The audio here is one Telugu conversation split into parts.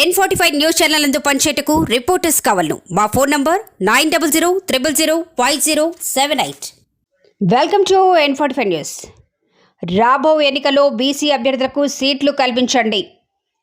N forty five news channel అందు పనిచేయటకు రిపోర్టర్స్ కావాలను. మా phone number nine double zero triple zero five zero seven eight welcome to N forty five news రాబో ఎన్నికల్లో బీసీ అభ్యర్థులకు సీట్లు కల్పించండి.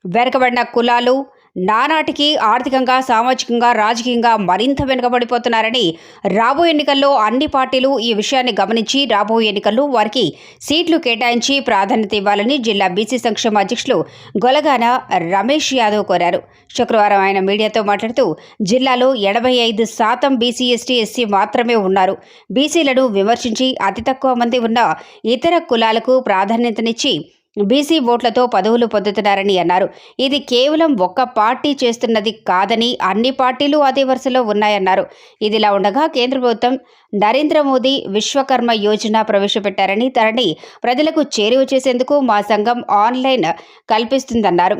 వెనకబడిన కులాలు నానాటికి ఆర్థికంగా సామాజికంగా రాజకీయంగా మరింత వెనుకబడిపోతున్నారని రాబో ఎన్నికల్లో అన్ని పార్టీలు ఈ విషయాన్ని గమనించి రాబోయే ఎన్నికల్లో వారికి సీట్లు కేటాయించి ప్రాధాన్యత ఇవ్వాలని జిల్లా బీసీ సంక్షేమ అధ్యక్షులు గొలగాన రమేష్ యాదవ్ కోరారు. శుక్రవారం ఆయన మీడియాతో మాట్లాడుతూ జిల్లాలో ఎనభై ఐదు శాతం బీసీ ఎస్టీ ఎస్సీ మాత్రమే ఉన్నారు. బీసీలను విమర్శించి అతి తక్కువ మంది ఉన్న ఇతర కులాలకు ప్రాధాన్యతనిచ్చి బీసీ ఓట్లతో పదవులు పొందుతున్నారని అన్నారు. ఇది కేవలం ఒక్క పార్టీ చేస్తున్నది కాదని అన్ని పార్టీలు అదే వరుసలో ఉన్నాయన్నారు. ఇదిలా ఉండగా కేంద్ర ప్రభుత్వం నరేంద్ర మోదీ విశ్వకర్మ యోజన ప్రవేశపెట్టారని దానిని ప్రజలకు చేరువ చేసేందుకు మా సంఘం ఆన్లైన్ కల్పిస్తుందన్నారు.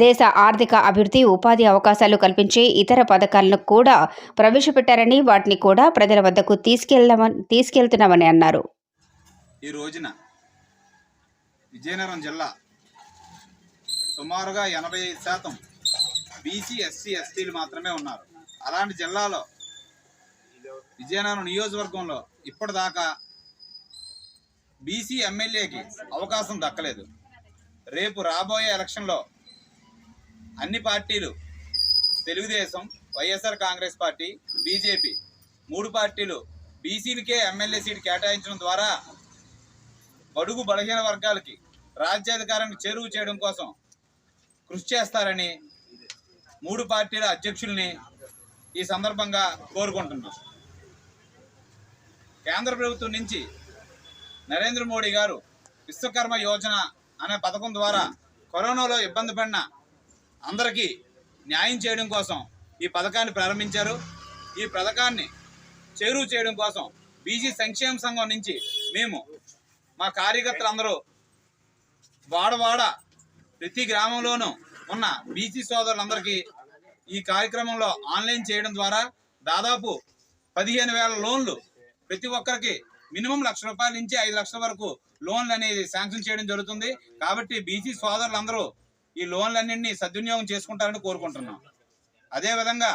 దేశ ఆర్థిక అభివృద్ధి ఉపాధి అవకాశాలు కల్పించే ఇతర పథకాలను కూడా ప్రవేశపెట్టారని వాటిని కూడా ప్రజల వద్దకు తీసుకెళ్దామని తీసుకెళ్తున్నామని అన్నారు. ఈ రోజున విజయనగరం జిల్లా సుమారుగా ఎనభై ఐదు శాతం బీసీ ఎస్సీ ఎస్టీలు మాత్రమే ఉన్నారు. అలాంటి జిల్లాలో విజయనగరం నియోజకవర్గంలో ఇప్పటిదాకా బీసీ ఎమ్మెల్యేకి అవకాశం దక్కలేదు. రేపు రాబోయే ఎలక్షన్లో అన్ని పార్టీలు Telugu Desam YSR Congress party BJP మూడు పార్టీలు బీసీలకే ఎమ్మెల్యే సీట్ కేటాయించడం ద్వారా బడుగు బలహీన వర్గాలకి రాజ్యాధికారాన్ని చేరువు చేయడం కోసం కృషి చేస్తారని మూడు పార్టీల అధ్యక్షుల్ని ఈ సందర్భంగా కోరుకుంటున్నాం. కేంద్ర ప్రభుత్వం నుంచి నరేంద్ర మోడీ గారు విశ్వకర్మ యోజన అనే పథకం ద్వారా కరోనాలో ఇబ్బంది పడిన అందరికీ న్యాయం చేయడం కోసం ఈ పథకాన్ని ప్రారంభించారు. ఈ పథకాన్ని చేరువ చేయడం కోసం బీజీ సంక్షేమ సంఘం నుంచి మేము మా కార్యకర్తలు అందరూ వాడవాడ ప్రతి గ్రామంలోనూ ఉన్న బీసీ సోదరులందరికీ ఈ కార్యక్రమంలో ఆన్లైన్ చేయడం ద్వారా దాదాపు పదిహేను వేల లోన్లు ప్రతి ఒక్కరికి మినిమం లక్ష రూపాయల నుంచి ఐదు లక్షల వరకు లోన్లు అనేది శాంక్షన్ చేయడం జరుగుతుంది. కాబట్టి బీసీ సోదరులందరూ ఈ లోన్లన్నింటినీ సద్వినియోగం చేసుకుంటారని కోరుకుంటున్నాం. అదేవిధంగా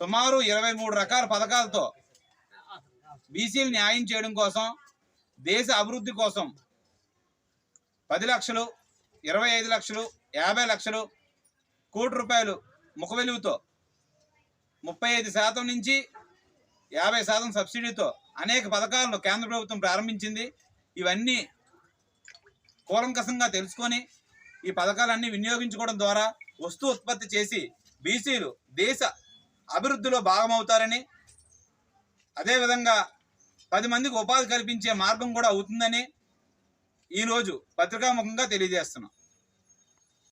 సుమారు ఇరవై మూడు రకాల పథకాలతో బీసీలు న్యాయం చేయడం కోసం దేశ అభివృద్ధి కోసం పది లక్షలు ఇరవై ఐదు లక్షలు యాభై లక్షలు కోటి రూపాయలు ముఖ వెలుగుతో ముప్పై ఐదు శాతం నుంచి యాభై శాతం సబ్సిడీతో అనేక పథకాలను కేంద్ర ప్రభుత్వం ప్రారంభించింది. ఇవన్నీ కూలంకషంగా తెలుసుకొని ఈ పథకాలన్నీ వినియోగించుకోవడం ద్వారా వస్తు ఉత్పత్తి చేసి బీసీలు దేశ అభివృద్ధిలో భాగమవుతారని అదేవిధంగా పది మందికి ఉపాధి కల్పించే మార్గం కూడా అవుతుందని ఈరోజు పత్రికాముఖంగా తెలియజేస్తున్నాం.